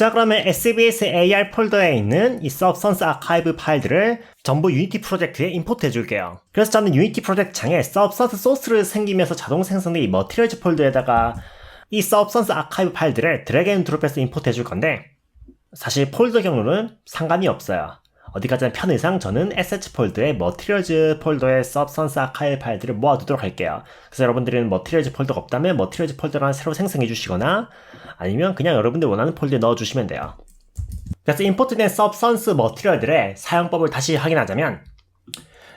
자 그러면 SBS AR 폴더에 있는 이 Substance Archive 파일들을 전부 유니티 프로젝트에 임포트 해줄게요. 그래서 저는 유니티 프로젝트 창에 Substance 소스를 생기면서 자동 생성된 이 Materials 폴더에다가 이 Substance Archive 파일들을 드래그 앤 드롭해서 임포트 해줄 건데 사실 폴더 경로는 상관이 없어요. 어디 가장 편의상 저는 assets 폴더에 materials 폴더에 substance archive 파일들을 모아두도록 할게요. 그래서 여러분들은 materials 폴더가 없다면 materials 폴더를 새로 생성해 주시거나 아니면 그냥 여러분들 원하는 폴더에 넣어 주시면 돼요. 그래서 임포트된 substance material들의 사용법을 다시 확인하자면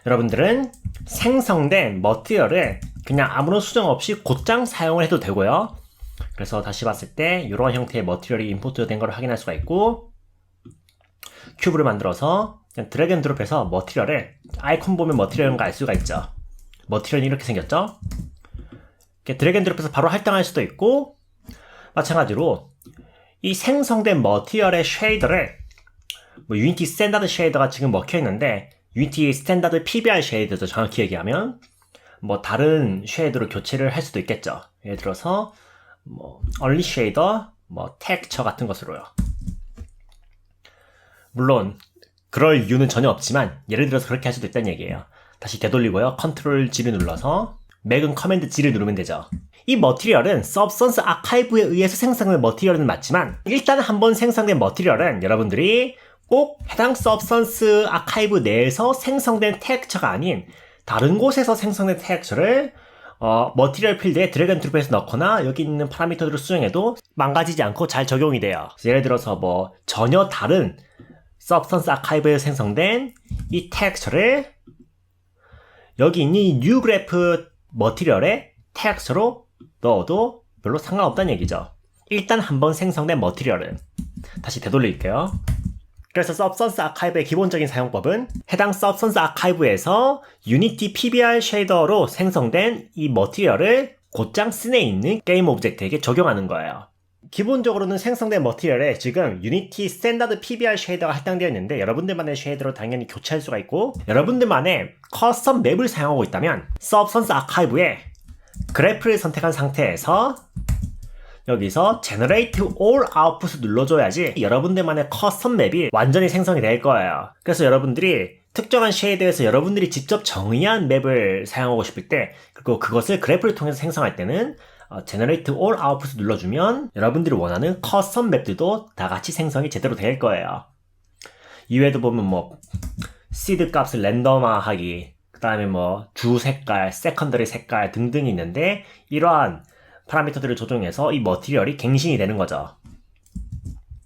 여러분들은 생성된 머티리얼을 그냥 아무런 수정 없이 곧장 사용을 해도 되고요. 그래서 다시 봤을 때 이런 형태의 머티리얼이 임포트된 걸 확인할 수가 있고 큐브를 만들어서 그냥 드래그 앤 드롭해서 머티리얼을 아이콘 보면 머티리얼인 거 알 수가 있죠. 머티리얼이 이렇게 생겼죠. 드래그 앤 드롭해서 바로 할당할 수도 있고 마찬가지로 이 생성된 머티리얼의 쉐이더를 뭐 유니티 스탠다드 쉐이더가 지금 먹혀 있는데 유니티 스탠다드 PBR 쉐이더죠. 정확히 얘기하면 뭐 다른 쉐이더로 교체를 할 수도 있겠죠. 예를 들어서 뭐 얼리 쉐이더, 뭐 텍처 같은 것으로요. 물론 그럴 이유는 전혀 없지만 예를 들어서 그렇게 할 수도 있다는 얘기예요. 다시 되돌리고요. 컨트롤 G를 눌러서 맥은 커맨드 G를 누르면 되죠. 이 머티리얼은 서브선스 아카이브에 의해서 생성된 머티리얼은 맞지만 일단 한번 생성된 머티리얼은 여러분들이 꼭 해당 서브선스 아카이브 내에서 생성된 텍처가 아닌 다른 곳에서 생성된 텍처를 어, 머티리얼 필드에 드래그 앤 드롭해서 넣거나 여기 있는 파라미터들을 수정해도 망가지지 않고 잘 적용이 돼요. 예를 들어서 뭐 전혀 다른 서브스턴스 아카이브에 생성된 이 텍스처를 여기 있는 이 뉴 그래프 머티리얼에 텍스처로 넣어도 별로 상관없다는 얘기죠. 일단 한번 생성된 머티리얼은 다시 되돌릴게요. 그래서 서브선스 아카이브의 기본적인 사용법은 해당 서브선스 아카이브에서 유니티 PBR 쉐이더로 생성된 이 머티리얼을 곧장 씬에 있는 게임 오브젝트에게 적용하는 거예요. 기본적으로는 생성된 머티리얼에 지금 유니티 스탠다드 PBR 쉐이더가 할당되어 있는데 여러분들만의 쉐이더로 당연히 교체할 수가 있고 여러분들만의 커스텀 맵을 사용하고 있다면 서브선스 아카이브에 그래프를 선택한 상태에서 여기서 Generate All Output 눌러줘야지 여러분들만의 커스텀 맵이 완전히 생성이 될 거예요. 그래서 여러분들이 특정한 쉐이드에서 여러분들이 직접 정의한 맵을 사용하고 싶을 때 그리고 그것을 그래프를 통해서 생성할 때는 어, Generate All Output 눌러주면 여러분들이 원하는 커스텀 맵들도 다 같이 생성이 제대로 될 거예요. 이외에도 보면 뭐 시드 값을 랜덤화하기 그 다음에 뭐 주 색깔, 세컨더리 색깔 등등이 있는데 이러한 파라미터들을 조정해서 이 머티리얼이 갱신이 되는 거죠.